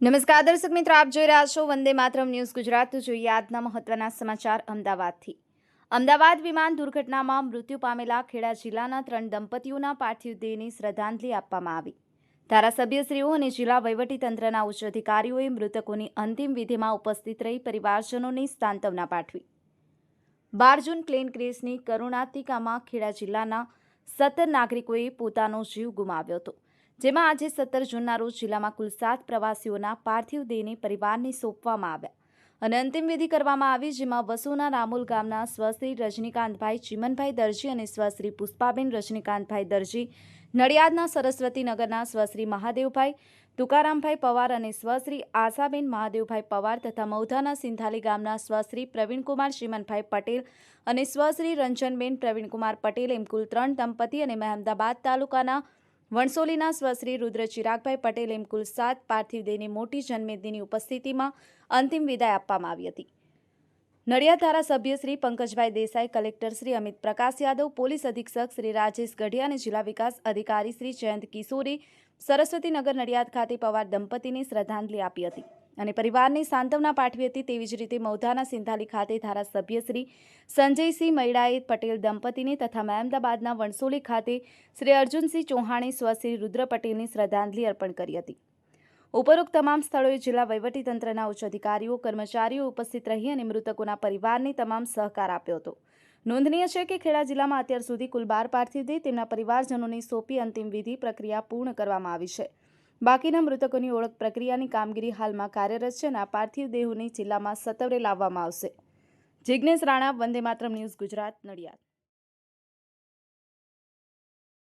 નમસ્કાર, દર્શક મિત્રો, આપ જોઈ રહ્યા છો વંદે માતરમ ન્યૂઝ ગુજરાત. જોઈએ આજના મહત્વના સમાચાર અમદાવાદથી. અમદાવાદ વિમાન દુર્ઘટનામાં મૃત્યુ પામેલા ખેડા જિલ્લાના ત્રણ દંપતીઓના પાર્થિવ દેહની શ્રદ્ધાંજલિ આપવામાં આવી. ધારાસભ્યશ્રીઓ અને જિલ્લા વહીવટીતંત્રના ઉચ્ચ અધિકારીઓએ મૃતકોની અંતિમ વિધિમાં ઉપસ્થિત રહી પરિવારજનોની સાંત્વના પાઠવી. બાર જૂન પ્લેન ક્રેશની કરુણાતિકામાં ખેડા જિલ્લાના સત્તર નાગરિકોએ પોતાનો જીવ ગુમાવ્યો હતો. જેમાં આજે સત્તર જૂનના રોજ જિલ્લામાં કુલ સાત પ્રવાસીઓના પાર્થિવ દેહને પરિવારને સોંપવામાં આવ્યા અને અંતિમ વિધિ કરવામાં આવી જેમાં વસુના રામુલ ગામના સ્વશ્રી રજનીકાંતભાઈ ચિમનભાઈ દરજી અને સ્વશ્રી પુષ્પાબેન રજનીકાંતભાઈ દરજી, નડિયાદના સરસ્વતીનગરના સ્વશ્રી મહાદેવભાઈ, તુકારામભાઈ પવાર અને સ્વશ્રી આશાબેન મહાદેવભાઈ પવાર તથા મૌધાના સિંધાલી ગામના સ્વશ્રી પ્રવીણકુમાર શ્રીમનભાઈ પટેલ અને સ્વશ્રી રંજનબેન પ્રવીણકુમાર પટેલ એમ કુલ ત્રણ દંપતી અને મહેમદાબાદ તાલુકાના વણસોલીના સ્વશ્રી રુદ્ર ચિરાગભાઈ પટેલ એમ કુલ સાત પાર્થિવ દેહની મોટી જન્મેદનીની ઉપસ્થિતિમાં અંતિમ વિદાય આપવામાં આવી હતી. નડિયાદ ધારાસભ્ય શ્રી પંકજભાઈ દેસાઈ, કલેક્ટર શ્રી અમિત પ્રકાશ યાદવ, પોલીસ અધિક્ષક શ્રી રાજેશ ગઢિયા અને જિલ્લા વિકાસ અધિકારી શ્રી જયંત કિશોરી, સરસ્વતીનગર નડિયાદ ખાતે પવાર દંપતીને શ્રદ્ધાંજલિ આપી હતી. અને પરિવારને સાંત્વના પાઠવી હતી તેવી જ રીતે મૌધાના સિંધાલી ખાતે ધારાસભ્ય શ્રી સંજયસિંહ મૈડાએ પટેલ દંપતીને તથા મહેમદાબાદના વણસોલી ખાતે શ્રી અર્જુનસિંહ ચૌહાણે સ્વશ્રી રુદ્ર પટેલને શ્રદ્ધાંજલિ અર્પણ કરી હતી. ઉપરોક્ત તમામ સ્થળોએ જિલ્લા વહીવટીતંત્રના ઉચ્ચ અધિકારીઓ, કર્મચારીઓ ઉપસ્થિત રહી અને મૃતકોના પરિવારને તમામ સહકાર આપ્યો હતો. નોંધનીય છે કે ખેડા જિલ્લામાં અત્યાર સુધી કુલ બાર પાર્થિવ દેહ તેમના પરિવારજનોને સોંપી અંતિમ વિધિ પ્રક્રિયા પૂર્ણ કરવામાં આવી છે. બાકીના મૃતકોની ઓળખ પ્રક્રિયાની કામગીરી હાલમાં કાર્યરત છે અને આ પાર્થિવ દેહોને જિલ્લામાં સત્વરે લાવવામાં આવશે. જિજ્ઞેશ રાણા, વંદે માતરમ ન્યૂઝ ગુજરાત, નડિયાદ.